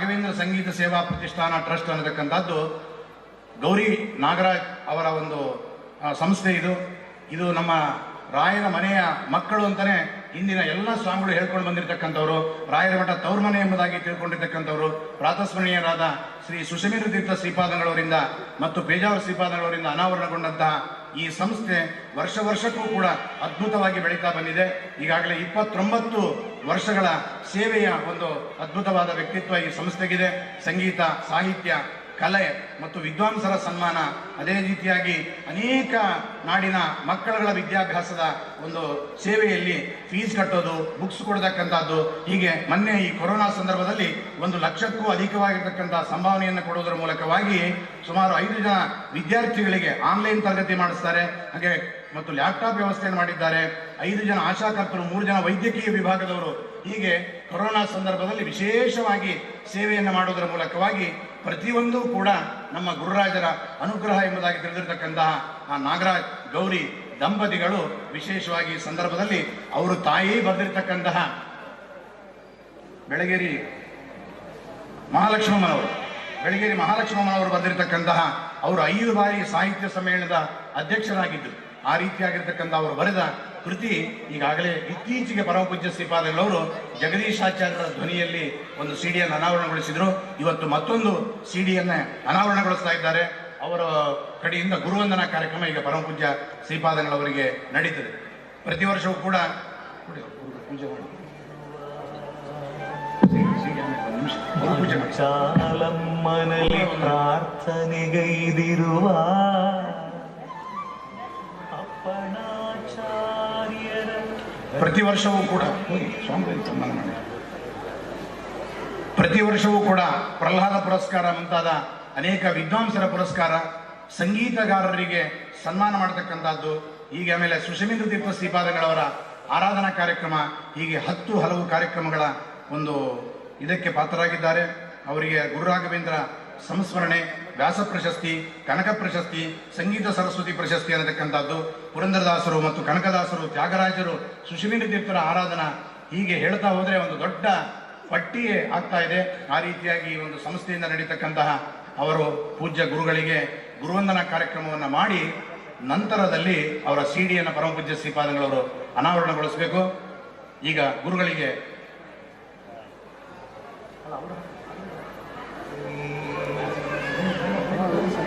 ರಾಘವೇಂದ್ರ ಸಂಗೀತ ಸೇವಾ ಪ್ರತಿಷ್ಠಾನ ಟ್ರಸ್ಟ್ ಅನ್ನತಕ್ಕಂಥದ್ದು ಗೌರಿ ನಾಗರಾಜ್ ಅವರ ಒಂದು ಸಂಸ್ಥೆ ಇದು. ಇದು ನಮ್ಮ ರಾಯರ ಮನೆಯ ಮಕ್ಕಳು ಅಂತಾನೆ ಇಂದಿನ ಎಲ್ಲ ಸ್ವಾಮಿಗಳು ಹೇಳ್ಕೊಂಡು ಬಂದಿರತಕ್ಕಂಥವ್ರು. ರಾಯರ ಮಠ ತವ್ರ ಎಂಬುದಾಗಿ ತಿಳ್ಕೊಂಡಿರ್ತಕ್ಕಂಥವ್ರು. ಪ್ರಾತಸ್ಮರಣೀಯರಾದ ಶ್ರೀ ಸುಷಮೀಂದ್ರ ತೀರ್ಥ ಶ್ರೀಪಾದಂಗಳವರಿಂದ ಮತ್ತು ಪೇಜಾವರ ಶ್ರೀಪಾದಂಗಳವರಿಂದ ಅನಾವರಣಗೊಂಡಂತಹ ಈ ಸಂಸ್ಥೆ ವರ್ಷ ವರ್ಷಕ್ಕೂ ಕೂಡ ಅದ್ಭುತವಾಗಿ ಬೆಳೀತಾ ಬಂದಿದೆ. ಈಗಾಗಲೇ ಇಪ್ಪತ್ತೊಂಬತ್ತು ವರ್ಷಗಳ ಸೇವೆಯ ಒಂದು ಅದ್ಭುತವಾದ ವ್ಯಕ್ತಿತ್ವ ಈ ಸಂಸ್ಥೆಗಿದೆ. ಸಂಗೀತ, ಸಾಹಿತ್ಯ ಕಲೆ ಮತ್ತು ವಿದ್ವಾಂಸರ ಸನ್ಮಾನ ಅದೇ ರೀತಿಯಾಗಿ ಅನೇಕ ನಾಡಿನ ಮಕ್ಕಳುಗಳ ವಿದ್ಯಾಭ್ಯಾಸದ ಒಂದು ಸೇವೆಯಲ್ಲಿ ಫೀಸ್ ಕಟ್ಟೋದು ಬುಕ್ಸ್ ಕೊಡತಕ್ಕಂಥದ್ದು, ಹೀಗೆ ಮೊನ್ನೆ ಈ ಕೊರೋನಾ ಸಂದರ್ಭದಲ್ಲಿ ಒಂದು ಲಕ್ಷಕ್ಕೂ ಅಧಿಕವಾಗಿರ್ತಕ್ಕಂಥ ಸಂಭಾವನೆಯನ್ನು ಕೊಡುವುದರ ಮೂಲಕವಾಗಿ ಸುಮಾರು ಐದು ಜನ ವಿದ್ಯಾರ್ಥಿಗಳಿಗೆ ಆನ್ಲೈನ್ ತರಗತಿ ಮಾಡಿಸ್ತಾರೆ. ಹಾಗೆ ಮತ್ತು ಲ್ಯಾಪ್ಟಾಪ್ ವ್ಯವಸ್ಥೆಯನ್ನು ಮಾಡಿದ್ದಾರೆ. ಐದು ಜನ ಆಶಾಕರ್ತರು ಮೂರು ಜನ ವೈದ್ಯಕೀಯ ವಿಭಾಗದವರು ಹೀಗೆ ಕೊರೋನಾ ಸಂದರ್ಭದಲ್ಲಿ ವಿಶೇಷವಾಗಿ ಸೇವೆಯನ್ನು ಮಾಡುವುದರ ಮೂಲಕವಾಗಿ ಪ್ರತಿಯೊಂದು ಕೂಡ ನಮ್ಮ ಗುರುರಾಜರ ಅನುಗ್ರಹ ಎಂಬುದಾಗಿ ತಿಳಿದಿರತಕ್ಕಂತಹ ಆ ನಾಗರಾಜ್ ಗೌರಿ ದಂಪತಿಗಳು ವಿಶೇಷವಾಗಿ ಈ ಸಂದರ್ಭದಲ್ಲಿ ಅವರು ತಾಯಿ ಬರೆದಿರ್ತಕ್ಕಂತಹ ಬೆಳಗೇರಿ ಮಹಾಲಕ್ಷ್ಮಮ್ಮನವರು ಬೆಳಗೇರಿ ಮಹಾಲಕ್ಷ್ಮಮ್ಮನವರು ಬರೆದಿರ್ತಕ್ಕಂತಹ ಅವರು ಐದು ಬಾರಿ ಸಾಹಿತ್ಯ ಸಮ್ಮೇಳನದ ಅಧ್ಯಕ್ಷರಾಗಿದ್ದರು. ಆ ರೀತಿಯಾಗಿರ್ತಕ್ಕಂಥ ಅವರು ಬರೆದ ಕೃತಿ ಈಗಾಗಲೇ ಇತ್ತೀಚೆಗೆ ಪರಮಪೂಜ್ಯ ಶ್ರೀಪಾದಗಳವರು ಜಗದೀಶಾಚಾರ್ಯರ ಧ್ವನಿಯಲ್ಲಿ ಒಂದು ಸಿಡಿಯನ್ನು ಅನಾವರಣಗೊಳಿಸಿದರು. ಇವತ್ತು ಮತ್ತೊಂದು ಸಿಡಿಯನ್ನು ಅನಾವರಣಗೊಳಿಸ್ತಾ ಇದ್ದಾರೆ. ಅವರ ಕಡೆಯಿಂದ ಗುರುವಂದನಾ ಕಾರ್ಯಕ್ರಮ ಈಗ ಪರಮಪೂಜ್ಯ ಶ್ರೀಪಾದಗಳವರಿಗೆ ನಡೀತದೆ. ಪ್ರತಿ ವರ್ಷವೂ ಕೂಡ ಪೂಜೆ ಮಾಡಿ. ಪ್ರಾರ್ಥನೆಗೈದಿರುವ ಪ್ರತಿ ವರ್ಷವೂ ಕೂಡ ಪ್ರತಿ ವರ್ಷವೂ ಕೂಡ ಪ್ರಹ್ಲಾದ ಪುರಸ್ಕಾರ ಮುಂತಾದ ಅನೇಕ ವಿದ್ವಾಂಸರ ಪುರಸ್ಕಾರ ಸಂಗೀತಗಾರರಿಗೆ ಸನ್ಮಾನ ಮಾಡತಕ್ಕಂಥದ್ದು. ಹೀಗೆ ಆಮೇಲೆ ಸುಷಮೀಂದ್ರ ತೀರ್ಥ ಶ್ರೀಪಾದಗಳವರ ಆರಾಧನಾ ಕಾರ್ಯಕ್ರಮ, ಹೀಗೆ ಹತ್ತು ಹಲವು ಕಾರ್ಯಕ್ರಮಗಳ ಒಂದು ಇದಕ್ಕೆ ಪಾತ್ರರಾಗಿದ್ದಾರೆ. ಅವರಿಗೆ ಗುರು ರಾಘವೇಂದ್ರ ಸಂಸ್ಮರಣೆ, ವ್ಯಾಸ ಪ್ರಶಸ್ತಿ, ಕನಕ ಪ್ರಶಸ್ತಿ, ಸಂಗೀತ ಸರಸ್ವತಿ ಪ್ರಶಸ್ತಿ ಅನ್ನತಕ್ಕಂಥದ್ದು ಪುರಂದರದಾಸರು ಮತ್ತು ಕನಕದಾಸರು, ತ್ಯಾಗರಾಜರು ಸುಷಮೀಂದ್ರ ತೀರ್ಥರ ಆರಾಧನಾ ಹೀಗೆ ಹೇಳ್ತಾ ಹೋದರೆ ಒಂದು ದೊಡ್ಡ ಪಟ್ಟಿಯೇ ಆಗ್ತಾ ಇದೆ. ಆ ರೀತಿಯಾಗಿ ಈ ಒಂದು ಸಂಸ್ಥೆಯಿಂದ ನಡೀತಕ್ಕಂತಹ ಅವರು ಪೂಜ್ಯ ಗುರುಗಳಿಗೆ ಗುರುವಂದನಾ ಕಾರ್ಯಕ್ರಮವನ್ನು ಮಾಡಿ ನಂತರದಲ್ಲಿ ಅವರ ಸಿ ಡಿಯನ್ನು ಪರಮಪೂಜ್ಯ ಶ್ರೀಪಾದಗಳವರು ಅನಾವರಣಗೊಳಿಸಬೇಕು. ಈಗ ಗುರುಗಳಿಗೆ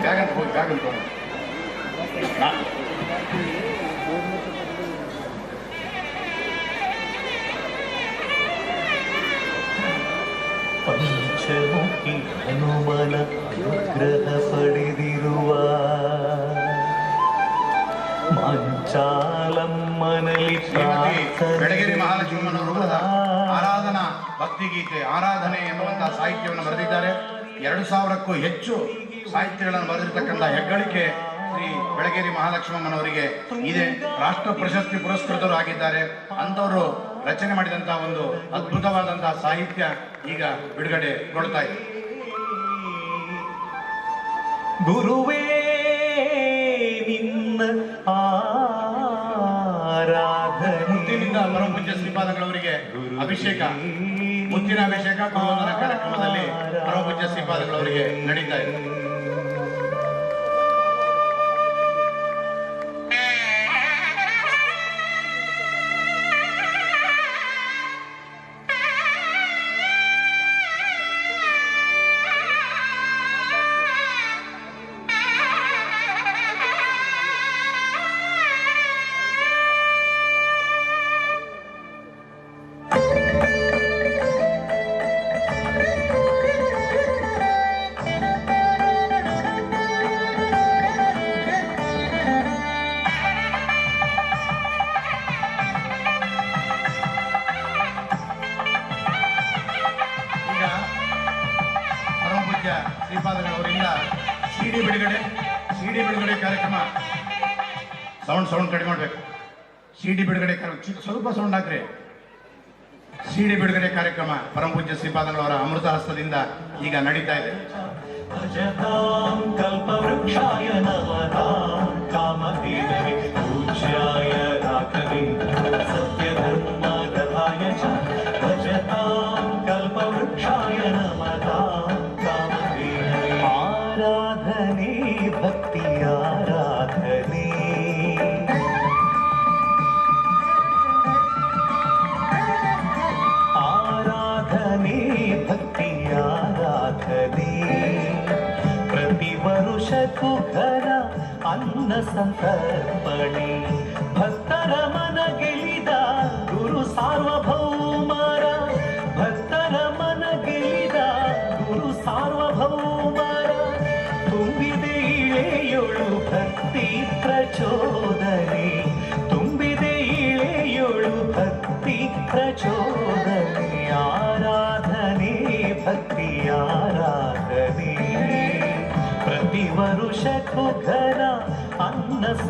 ಬ್ಯಾಗ್ ಅಂತ ಹೋಗಿ ಬ್ಯಾಗ್ ಅಂತ ಪಂಚಮುಖಿ ಹನುಮನ ಅನುಗ್ರಹ ಪಡೆದಿರುವ ಮಂಚಾಲಮ್ಮನಲ್ಲಿ ಬೆಳಗೆರೆ ಮಹಾಲಕ್ಷ್ಮಮ್ಮನವರು ಬರೆದ ಆರಾಧನಾ ಭಕ್ತಿಗೀತೆ ಆರಾಧನೆ ಎನ್ನುವಂತಹ ಸಾಹಿತ್ಯವನ್ನು ಬರೆದಿದ್ದಾರೆ. ಎರಡು ಸಾವಿರಕ್ಕೂ ಹೆಚ್ಚು ಸಾಹಿತ್ಯಗಳನ್ನು ಬರೆದಿರ್ತಕ್ಕಂಥ ಹೆಗ್ಗಳಿಕೆ ಶ್ರೀ ಬೆಳಗೇರಿ ಮಹಾಲಕ್ಷ್ಮಮ್ಮನವರಿಗೆ ಇದೆ. ರಾಷ್ಟ್ರ ಪ್ರಶಸ್ತಿ ಪುರಸ್ಕೃತರು ಆಗಿದ್ದಾರೆ. ಅಂಥವರು ರಚನೆ ಮಾಡಿದಂತಹ ಒಂದು ಅದ್ಭುತವಾದಂತಹ ಸಾಹಿತ್ಯ ಈಗ ಬಿಡುಗಡೆಗೊಳ್ತಾ ಇದೆ. ಗುರುವೇ ನಿನ್ನ ಮುತ್ತಿನಿಂದ ಪರಮಪೂಜ್ಯ ಶ್ರೀಪಾದಗಳವರಿಗೆ ಅಭಿಷೇಕ ಮುತ್ತಿನ ಅಭಿಷೇಕ ಕಾರ್ಯಕ್ರಮದಲ್ಲಿ ಕಾರ್ಯಕ್ರಮದಲ್ಲಿ ಪರಮಪೂಜ್ಯ ಶ್ರೀಪಾದಗಳವರಿಗೆ ನಡೀತಾ ಇದೆ. ಸೌಂಡ್ ಸೌಂಡ್ ಕಡಿಮೆ ಮಾಡ್ಬೇಕು. ಸಿಡಿ ಬಿಡುಗಡೆ ಕಾರ್ಯಕ್ರಮ ಸ್ವಲ್ಪ ಸೌಂಡ್ ಹಾಕ್ರಿ. ಸಿಡಿ ಬಿಡುಗಡೆ ಕಾರ್ಯಕ್ರಮ ಪರಮಪೂಜ್ಯ ಶ್ರೀಪಾದಗಳವರ ಅಮೃತ ಹಸ್ತದಿಂದ ಈಗ ನಡೀತಾ ಇದೆ. ಕಲ್ಪವೃಕ್ಷಾಯ ಪೂಜ್ಯಾಯ ಅನ್ನ ಸಂತರ್ಪಣೆ ಭಕ್ತರ ಮನ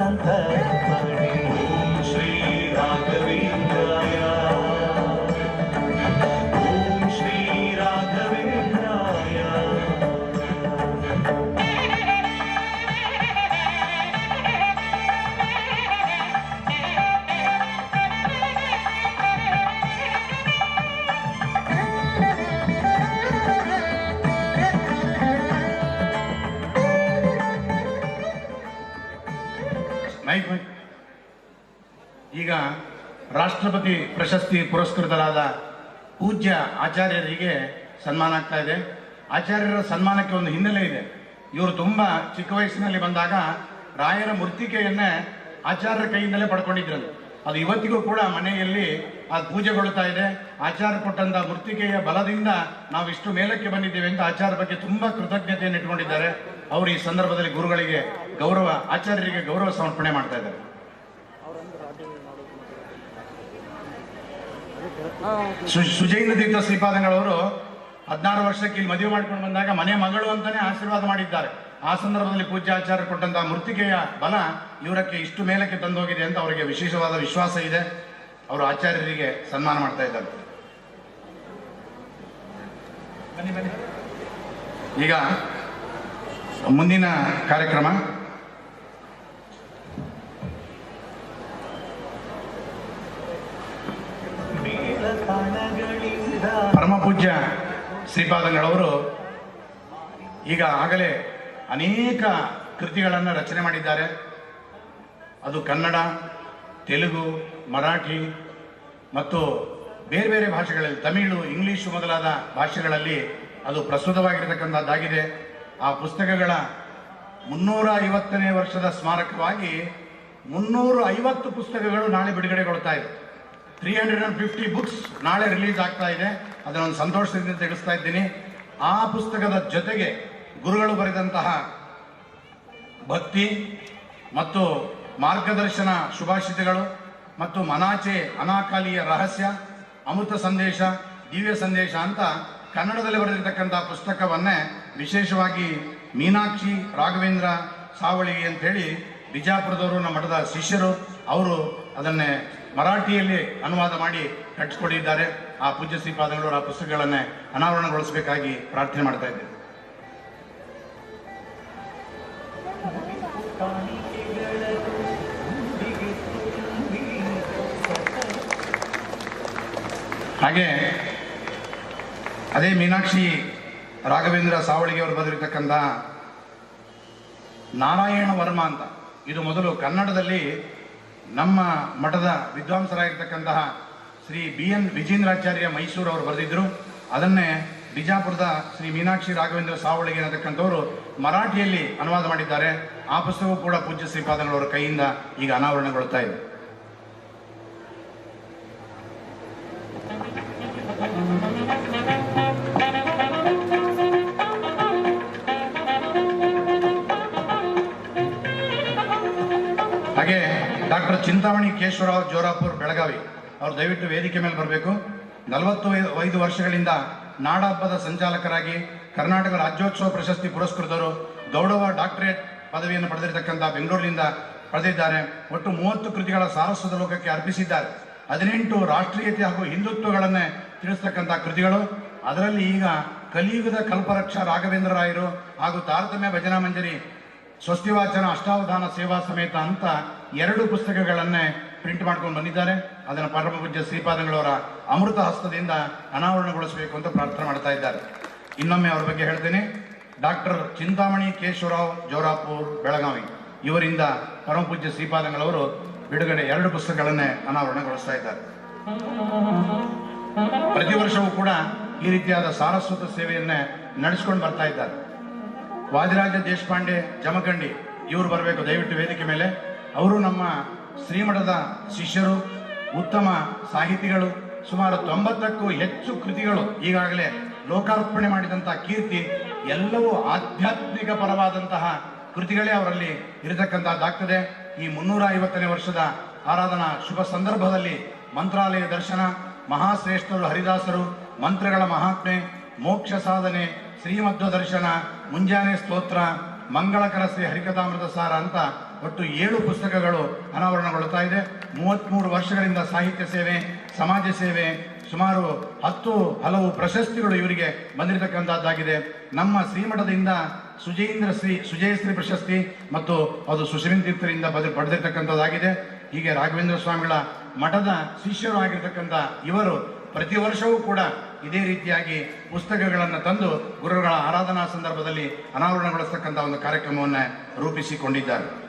ಅನ್ನ ಈಗ ರಾಷ್ಟ್ರಪತಿ ಪ್ರಶಸ್ತಿ ಪುರಸ್ಕೃತರಾದ ಪೂಜ್ಯ ಆಚಾರ್ಯರಿಗೆ ಸನ್ಮಾನ ಆಗ್ತಾ ಇದೆ. ಆಚಾರ್ಯರ ಸನ್ಮಾನಕ್ಕೆ ಒಂದು ಹಿನ್ನೆಲೆ ಇದೆ. ಇವರು ತುಂಬ ಚಿಕ್ಕ ವಯಸ್ಸಿನಲ್ಲಿ ಬಂದಾಗ ರಾಯರ ಮೃತ್ತಿಕೆಯನ್ನೇ ಆಚಾರ್ಯರ ಕೈಯಿಂದಲೇ ಪಡ್ಕೊಂಡಿದ್ರು ಅದು ಇವತ್ತಿಗೂ ಕೂಡ ಮನೆಯಲ್ಲಿ ಅದು ಪೂಜೆಗೊಳ್ತಾ ಇದೆ. ಆಚಾರ ಕೊಟ್ಟಂತ ಮೃತ್ತಿಕೆಯ ಬಲದಿಂದ ನಾವು ಇಷ್ಟು ಮೇಲಕ್ಕೆ ಬಂದಿದ್ದೇವೆ ಅಂತ ಆಚಾರ ಬಗ್ಗೆ ತುಂಬಾ ಕೃತಜ್ಞತೆಯನ್ನು ಇಟ್ಕೊಂಡಿದ್ದಾರೆ ಅವರು ಈ ಸಂದರ್ಭದಲ್ಲಿ ಗುರುಗಳಿಗೆ ಗೌರವ, ಆಚಾರ್ಯರಿಗೆ ಗೌರವ ಸಮರ್ಪಣೆ ಮಾಡ್ತಾ ಇದ್ದಾರೆ ಸು- ಸುಜೈನ ತೀರ್ಥ ಶ್ರೀಪಾದಂಗಳವರು ಹದಿನಾರು ವರ್ಷಕ್ಕೆ ಇಲ್ಲಿ ಮದುವೆ ಮಾಡ್ಕೊಂಡು ಬಂದಾಗ ಮನೆ ಮಗಳು ಅಂತಾನೆ ಆಶೀರ್ವಾದ ಮಾಡಿದ್ದಾರೆ. ಆ ಸಂದರ್ಭದಲ್ಲಿ ಪೂಜ್ಯ ಆಚಾರ್ಯ ಕೊಟ್ಟಂತಹ ಮೃತ್ತಿಕೆಯ ಬಲ ಇವರಕ್ಕೆ ಇಷ್ಟು ಮೇಲಕ್ಕೆ ತಂದೋಗಿದೆ ಅಂತ ಅವರಿಗೆ ವಿಶೇಷವಾದ ವಿಶ್ವಾಸ ಇದೆ. ಅವರು ಆಚಾರ್ಯರಿಗೆ ಸನ್ಮಾನ ಮಾಡ್ತಾ ಇದ್ದಾರೆ. ಈಗ ಮುಂದಿನ ಕಾರ್ಯಕ್ರಮ. ಪರಮ ಪೂಜ್ಯ ಶ್ರೀಪಾದಂಗಳವರು ಈಗ ಆಗಲೇ ಅನೇಕ ಕೃತಿಗಳನ್ನು ರಚನೆ ಮಾಡಿದ್ದಾರೆ. ಅದು ಕನ್ನಡ, ತೆಲುಗು, ಮರಾಠಿ ಮತ್ತು ಬೇರೆ ಬೇರೆ ಭಾಷೆಗಳಲ್ಲಿ ತಮಿಳು ಇಂಗ್ಲಿಷು ಮೊದಲಾದ ಭಾಷೆಗಳಲ್ಲಿ ಅದು ಪ್ರಸ್ತುತವಾಗಿರತಕ್ಕಂಥದ್ದಾಗಿದೆ. ಆ ಪುಸ್ತಕಗಳ ಮುನ್ನೂರ ಐವತ್ತನೇ ವರ್ಷದ ಸ್ಮಾರಕವಾಗಿ ಮುನ್ನೂರ ಐವತ್ತು ಪುಸ್ತಕಗಳು ನಾಳೆ ಬಿಡುಗಡೆಗೊಳ್ತಾ ಇದೆ three hundred and fifty books ನಾಳೆ ರಿಲೀಸ್ ಆಗ್ತಾ ಇದೆ. ಅದನ್ನು ಒಂದು ಸಂತೋಷದಿಂದ ತಿಳಿಸ್ತಾ ಇದ್ದೀನಿ. ಆ ಪುಸ್ತಕದ ಜೊತೆಗೆ ಗುರುಗಳು ಬರೆದಂತಹ ಭಕ್ತಿ ಮತ್ತು ಮಾರ್ಗದರ್ಶನ ಶುಭಾಷಿತಗಳು ಮತ್ತು ಮನಾಚೆ ಅನಾಕಾಲಿಯ ರಹಸ್ಯ, ಅಮೃತ ಸಂದೇಶ, ದಿವ್ಯ ಸಂದೇಶ ಅಂತ ಕನ್ನಡದಲ್ಲಿ ಬರೆದಿರ್ತಕ್ಕಂಥ ಪುಸ್ತಕವನ್ನೇ ವಿಶೇಷವಾಗಿ ಮೀನಾಕ್ಷಿ, ರಾಘವೇಂದ್ರ, ಸಾವಳಿ ಅಂತ ಹೇಳಿ ಬಿಜಾಪುರದವರು ನಮ್ಮ ಮಠದ ಶಿಷ್ಯರು, ಅವರು ಅದನ್ನೇ ಮರಾಠಿಯಲ್ಲಿ ಅನುವಾದ ಮಾಡಿ ಕಟ್ಟಿಸ್ಕೊಂಡಿದ್ದಾರೆ. ಆ ಪೂಜ್ಯ ಶ್ರೀಪಾದಗಳವರು ಆ ಪುಸ್ತಕಗಳನ್ನೇ ಅನಾವರಣಗೊಳಿಸಬೇಕಾಗಿ ಪ್ರಾರ್ಥನೆ ಮಾಡ್ತಾ ಹಾಗೆ ಅದೇ ಮೀನಾಕ್ಷಿ ರಾಘವೇಂದ್ರ ಸಾವಳಿಗೆ ಅವರು ನಾರಾಯಣ ವರ್ಮ ಅಂತ. ಇದು ಮೊದಲು ಕನ್ನಡದಲ್ಲಿ ನಮ್ಮ ಮಠದ ವಿದ್ವಾಂಸರಾಗಿರ್ತಕ್ಕಂತಹ ಶ್ರೀ ಬಿ ಎನ್ ವಿಜೇಂದ್ರಾಚಾರ್ಯ ಮೈಸೂರು ಅವರು ಬರೆದಿದ್ದರು ಅದನ್ನೇ ಬಿಜಾಪುರದ ಶ್ರೀ ಮೀನಾಕ್ಷಿ ರಾಘವೇಂದ್ರ ಸಾವಳಿಗೆ ಅನ್ನತಕ್ಕಂಥವರು ಮರಾಠಿಯಲ್ಲಿ ಅನುವಾದ ಮಾಡಿದ್ದಾರೆ. ಆ ಪುಸ್ತಕವು ಕೂಡ ಪೂಜ್ಯ ಶ್ರೀಪಾದನವರ ಕೈಯಿಂದ ಈಗ ಅನಾವರಣಗೊಳ್ತಾ ಇದೆ. ಡಾಕ್ಟರ್ ಚಿಂತಾಮಣಿ ಕೇಶವರಾವ್ ಜೋರಾಪುರ್, ಬೆಳಗಾವಿ. ಅವರು ದಯವಿಟ್ಟು ವೇದಿಕೆ ಮೇಲೆ ಬರಬೇಕು. ನಲವತ್ತು ಐದು ವರ್ಷಗಳಿಂದ ನಾಡಹಬ್ಬದ ಸಂಚಾಲಕರಾಗಿ ಕರ್ನಾಟಕ ರಾಜ್ಯೋತ್ಸವ ಪ್ರಶಸ್ತಿ ಪುರಸ್ಕೃತರು ಗೌಡವ ಡಾಕ್ಟರೇಟ್ ಪದವಿಯನ್ನು ಪಡೆದಿರತಕ್ಕಂಥ ಬೆಂಗಳೂರಿನಿಂದ ಪಡೆದಿದ್ದಾರೆ. ಒಟ್ಟು ಮೂವತ್ತು ಕೃತಿಗಳ ಸಾರಸ್ವತ ಲೋಕಕ್ಕೆ ಅರ್ಪಿಸಿದ್ದಾರೆ. ಹದಿನೆಂಟು ರಾಷ್ಟ್ರೀಯತೆ ಹಾಗೂ ಹಿಂದುತ್ವಗಳನ್ನೇ ತಿಳಿಸ್ತಕ್ಕಂಥ ಕೃತಿಗಳು. ಅದರಲ್ಲಿ ಈಗ ಕಲಿಯುಗದ ಕಲ್ಪರಕ್ಷ ರಾಘವೇಂದ್ರ ರಾಯರು ಹಾಗೂ ತಾರತಮ್ಯ ಭಜನಾ ಮಂಜರಿ, ಸ್ವಸ್ತಿವಾಚನ ಅಷ್ಟಾವಧಾನ ಸೇವಾ ಸಮೇತ ಅಂತ ಎರಡು ಪುಸ್ತಕಗಳನ್ನೇ ಪ್ರಿಂಟ್ ಮಾಡ್ಕೊಂಡು ಬಂದಿದ್ದಾರೆ. ಅದನ್ನು ಪರಮ ಪೂಜ್ಯ ಶ್ರೀಪಾದಂಗಳವರ ಅಮೃತ ಹಸ್ತದಿಂದ ಅನಾವರಣಗೊಳಿಸಬೇಕು ಅಂತ ಪ್ರಾರ್ಥನೆ ಮಾಡ್ತಾ ಇದ್ದಾರೆ. ಇನ್ನೊಮ್ಮೆ ಅವರ ಬಗ್ಗೆ ಹೇಳ್ತೇನೆ. ಡಾಕ್ಟರ್ ಚಿಂತಾಮಣಿ ಕೇಶವರಾವ್, ಜೋರಾಪುರ್, ಬೆಳಗಾವಿ ಇವರಿಂದ ಪರಮ ಪೂಜ್ಯ ಶ್ರೀಪಾದಂಗಳವರು ಬಿಡುಗಡೆ ಎರಡು ಪುಸ್ತಕಗಳನ್ನೇ ಅನಾವರಣಗೊಳಿಸ್ತಾ ಇದ್ದಾರೆ. ಪ್ರತಿ ವರ್ಷವೂ ಕೂಡ ಈ ರೀತಿಯಾದ ಸಾರಸ್ವತ ಸೇವೆಯನ್ನೇ ನಡೆಸ್ಕೊಂಡು ಬರ್ತಾ ಇದ್ದಾರೆ. ವಾದಿರಾಜ ದೇಶಪಾಂಡೆ, ಜಮಖಂಡಿ ಇವರು ಬರಬೇಕು. ದಯವಿಟ್ಟು ವೇದಿಕೆ ಮೇಲೆ. ಅವರು ನಮ್ಮ ಶ್ರೀಮಠದ ಶಿಷ್ಯರು, ಉತ್ತಮ ಸಾಹಿತಿಗಳು, ಸುಮಾರು ತೊಂಬತ್ತಕ್ಕೂ ಹೆಚ್ಚು ಕೃತಿಗಳು ಈಗಾಗಲೇ ಲೋಕಾರ್ಪಣೆ ಮಾಡಿದಂತಹ ಕೀರ್ತಿ, ಎಲ್ಲವೂ ಆಧ್ಯಾತ್ಮಿಕ ಪರವಾದಂತಹ ಕೃತಿಗಳೇ ಅವರಲ್ಲಿ ಇರತಕ್ಕಂಥದ್ದಾಗ್ತದೆ ಈ ಮುನ್ನೂರ ಐವತ್ತನೇ ವರ್ಷದ ಆರಾಧನಾ ಶುಭ ಸಂದರ್ಭದಲ್ಲಿ ಮಂತ್ರಾಲಯ ದರ್ಶನ, ಮಹಾಶ್ರೇಷ್ಠರು ಹರಿದಾಸರು, ಮಂತ್ರಗಳ ಮಹಾತ್ಮೆ, ಮೋಕ್ಷ ಸಾಧನೆ, ಶ್ರೀಮಧ್ವ ದರ್ಶನ, ಮುಂಜಾನೆ ಸ್ತೋತ್ರ ಮಂಗಳಕರ ಶ್ರೀ ಹರಿಕಥಾಮೃತ ಸಾರ ಅಂತ ಒಟ್ಟು ಏಳು ಪುಸ್ತಕಗಳು ಅನಾವರಣಗೊಳ್ಳುತ್ತಾ ಇದೆ. ಮೂವತ್ಮೂರು ವರ್ಷಗಳಿಂದ ಸಾಹಿತ್ಯ ಸೇವೆ, ಸಮಾಜ ಸೇವೆ, ಸುಮಾರು ಹತ್ತು ಹಲವು ಪ್ರಶಸ್ತಿಗಳು ಇವರಿಗೆ ಬಂದಿರತಕ್ಕಂಥದ್ದಾಗಿದೆ. ನಮ್ಮ ಶ್ರೀಮಠದಿಂದ ಸುಜೇಂದ್ರ ಶ್ರೀ ಸುಜಯಶ್ರೀ ಪ್ರಶಸ್ತಿ ಮತ್ತು ಅದು ಸುಶ್ರೀನ್ ತೀರ್ಥರಿಂದ ಬದ- ಪಡೆದಿರ್ತಕ್ಕಂಥದ್ದಾಗಿದೆ. ಹೀಗೆ ರಾಘವೇಂದ್ರ ಸ್ವಾಮಿಗಳ ಮಠದ ಶಿಷ್ಯರು ಆಗಿರ್ತಕ್ಕಂಥ ಇವರು ಪ್ರತಿ ವರ್ಷವೂ ಕೂಡ ಇದೇ ರೀತಿಯಾಗಿ ಪುಸ್ತಕಗಳನ್ನು ತಂದು ಗುರುಗಳ ಆರಾಧನಾ ಸಂದರ್ಭದಲ್ಲಿ ಅನಾವರಣಗೊಳಿಸ್ತಕ್ಕಂಥ ಒಂದು ಕಾರ್ಯಕ್ರಮವನ್ನು ರೂಪಿಸಿಕೊಂಡಿದ್ದಾರೆ.